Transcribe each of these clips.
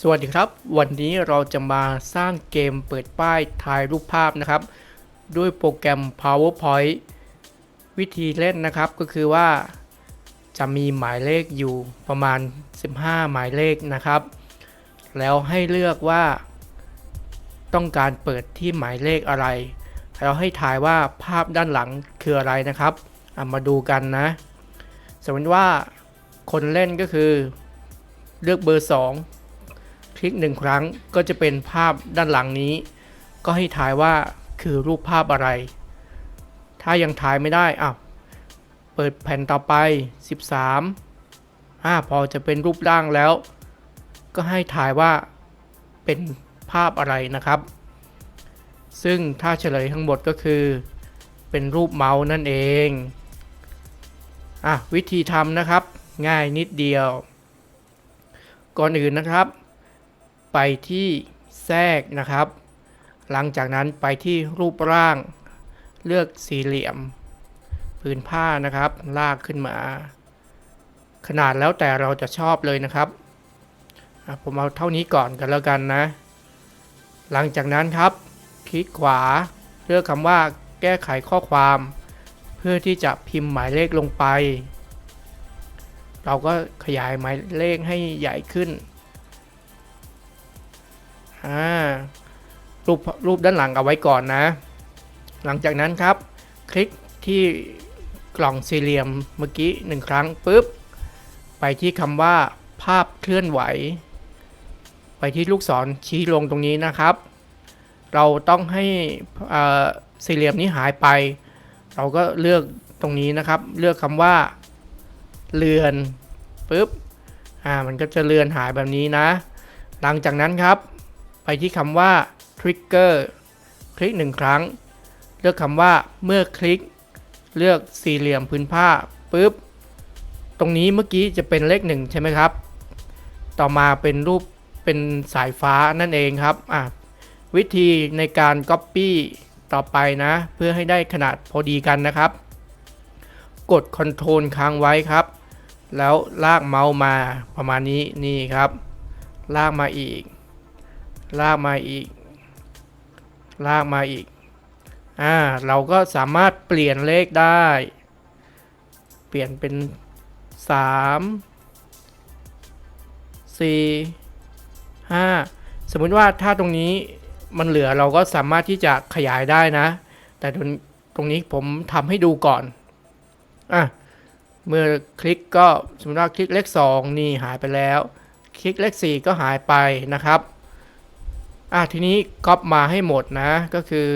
สวัสดีครับ วันนี้เราจะมาสร้างเกมเปิดป้ายถ่ายรูปภาพนะครับ ด้วยโปรแกรม PowerPoint วิธีเล่นนะครับก็คือว่า จะมีหมายเลขอยู่ประมาณ 15 หมายเลขนะครับ แล้วให้เลือกว่า ต้องการเปิดที่หมายเลขอะไรเราให้ถ่ายว่าภาพด้านหลังคืออะไรนะครับอะมาดูกันนะ สมมติว่าคนเล่นก็คือ เลือกเบอร์ 2 ลิกหนึ่งครั้งก็จะเป็นภาพด้านหลังนี้ ก็ให้ถ่ายว่าคือรูปภาพอะไร ถ้ายังถ่ายไม่ได้อะเปิดแผ่นต่อไป 13อ่าพอจะเป็นรูปร่างแล้ว ก็ให้ถ่ายว่าเป็นภาพอะไรนะครับ ซึ่งถ้าเฉลยทั้งหมดก็คือ เป็นรูปเมาส์นั่นเองอะวิธีทำนะครับ ง่ายนิดเดียว ก่อนอื่นนะครับ ไปที่แทรกนะครับ หลังจากนั้นไปที่รูปร่าง เลือกสี่เหลี่ยมผืนผ้านะครับ ลากขึ้นมา ขนาดแล้วแต่เราจะชอบเลยนะครับ ผมเอาเท่านี้ก่อนกันแล้วกันนะ หลังจากนั้นครับ คลิกขวาเลือกคำว่าแก้ไขข้อความ เพื่อที่จะพิมพ์หมายเลขลงไป เราก็ขยายหมายเลขให้ใหญ่ขึ้น อ่ารูปรูปด้านหลังเอาไว้ก่อนนะ หลังจากนั้นครับ คลิกที่กล่องสี่เหลี่ยมเมื่อกี้หนึ่งครั้งปุ๊บ ไปที่คำว่าภาพเคลื่อนไหว ไปที่ลูกศรชี้ลงตรงนี้นะครับ เราต้องให้สี่เหลี่ยมนี้หายไป เราก็เลือกตรงนี้นะครับ เลือกคำว่า เลือนปุ๊บอ่ามันก็จะเลือนหายแบบนี้นะ หลังจากนั้นครับ ไปที่คำว่า trigger คลิกหนึ่งครั้ง เลือกคำว่าเมื่อคลิก เลือกสี่เหลี่ยมพื้นผ้าปุ๊บ ตรงนี้เมื่อกี้จะเป็นเลขหนึ่งใช่ไหมครับ ต่อมาเป็นรูปเป็นสายฟ้านั่นเองครับอะวิธีในการ Copy ต่อไปนะ เพื่อให้ได้ขนาดพอดีกันนะครับ กด Ctrl ค้างไว้ครับ แล้วลากเมาส์มาประมาณนี้นี่ครับ ลากมาอีก ลากมาอีก ลากมาอีก อ่า เราก็สามารถเปลี่ยนเลขได้ เปลี่ยนเป็น 3 4 5 สมมุติว่าถ้าตรงนี้มันเหลือเราก็สามารถที่จะขยายได้นะ แต่ตรงนี้ผมทำให้ดูก่อน อะ เมื่อคลิกก็สมมติว่าคลิกเลข 2 นี่หายไปแล้ว คลิกเลข 4 ก็หายไปนะครับ อะทีนี้ก๊อปมาให้หมดนะก็คือ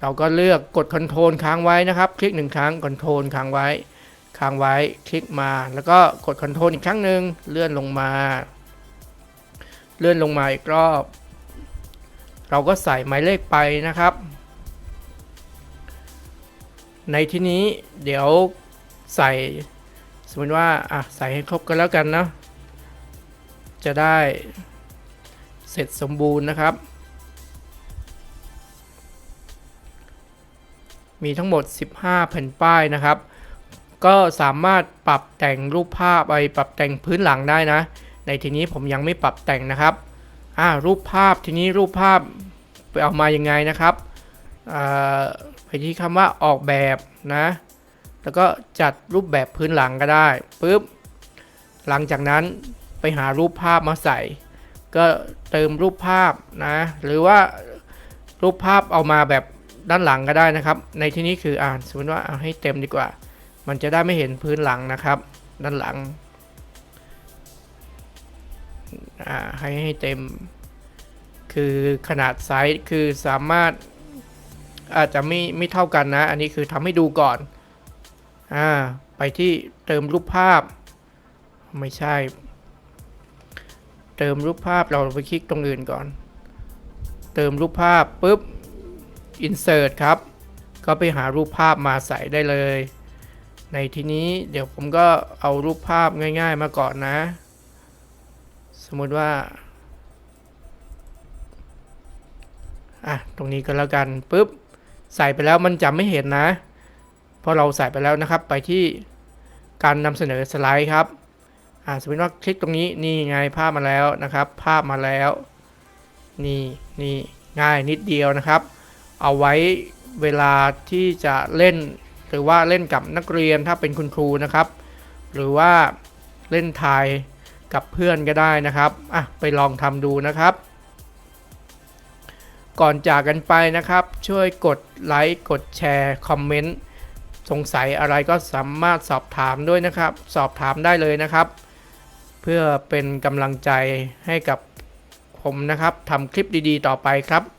เราก็เลือกกดคอนโทรลค้างไว้นะครับ คลิกหนึ่งครั้งคอนโทรลค้างไว้ ค้างไว้คลิกมา แล้วก็กดคอนโทรลอีกครั้งหนึ่งเลื่อนลงมา เลื่อนลงมาอีกรอบ เราก็ใส่หมายเลขไปนะครับ ในที่นี้เดี๋ยวใส่สมมติว่าอะใส่ให้ครบกันแล้วกันเนาะจะได้ เสร็จสมบูรณ์นะครับ มีทั้งหมด 15 แผ่นป้ายนะครับ ก็สามารถปรับแต่งรูปภาพไปปรับแต่งพื้นหลังได้นะ ในทีนี้ผมยังไม่ปรับแต่งนะครับอ่ารูปภาพทีนี้รูปภาพไปเอามายังไงนะครับไปที่คำว่าออกแบบนะ แล้วก็จัดรูปแบบพื้นหลังก็ได้ปุ๊บ หลังจากนั้นไปหารูปภาพมาใส่ ก็เติมรูปภาพนะ หรือว่ารูปภาพเอามาแบบด้านหลังก็ได้นะครับ ในที่นี้คืออ่านสมมติว่าเอาให้เต็มดีกว่า มันจะได้ไม่เห็นพื้นหลังนะครับ ด้านหลังอ่าให้ให้เต็ม คือขนาดไซส์คือสามารถอาจจะไม่ไม่เท่ากันนะ อันนี้คือทำให้ดูก่อนอ่าไปที่เติมรูปภาพ ไม่ใช่ เติมรูปภาพเราไปคลิกตรงอื่นก่อน เติมรูปภาพปุ๊บ insert ครับ ก็ไปหารูปภาพมาใส่ได้เลย ในที่นี้เดี๋ยวผมก็เอารูปภาพง่าย ๆ มาก่อนนะ สมมติว่าอะตรงนี้ก็แล้วกันปุ๊บใส่ไปแล้วมันจะไม่เห็นนะ เพราะเราใส่ไปแล้วนะครับไปที่การนำเสนอสไลด์ครับ อ่าสมมติว่าคลิกตรงนี้นี่ไงภาพมาแล้วนะครับ ภาพมาแล้ว นี่นี่ง่ายนิดเดียวนะครับ เอาไว้เวลาที่จะเล่น หรือว่าเล่นกับนักเรียนถ้าเป็นคุณครูนะครับ หรือว่าเล่นทายกับเพื่อนก็ได้นะครับอะไปลองทำดูนะครับ ก่อนจากกันไปนะครับ ช่วยกดไลค์กดแชร์คอมเมนต์สงสัยอะไรก็สามารถสอบถามด้วยนะครับ สอบถามได้เลยนะครับ พื่อเป็นกำลังใจให้กับผมนะครับทำคลิปดีๆ ต่อไปครับ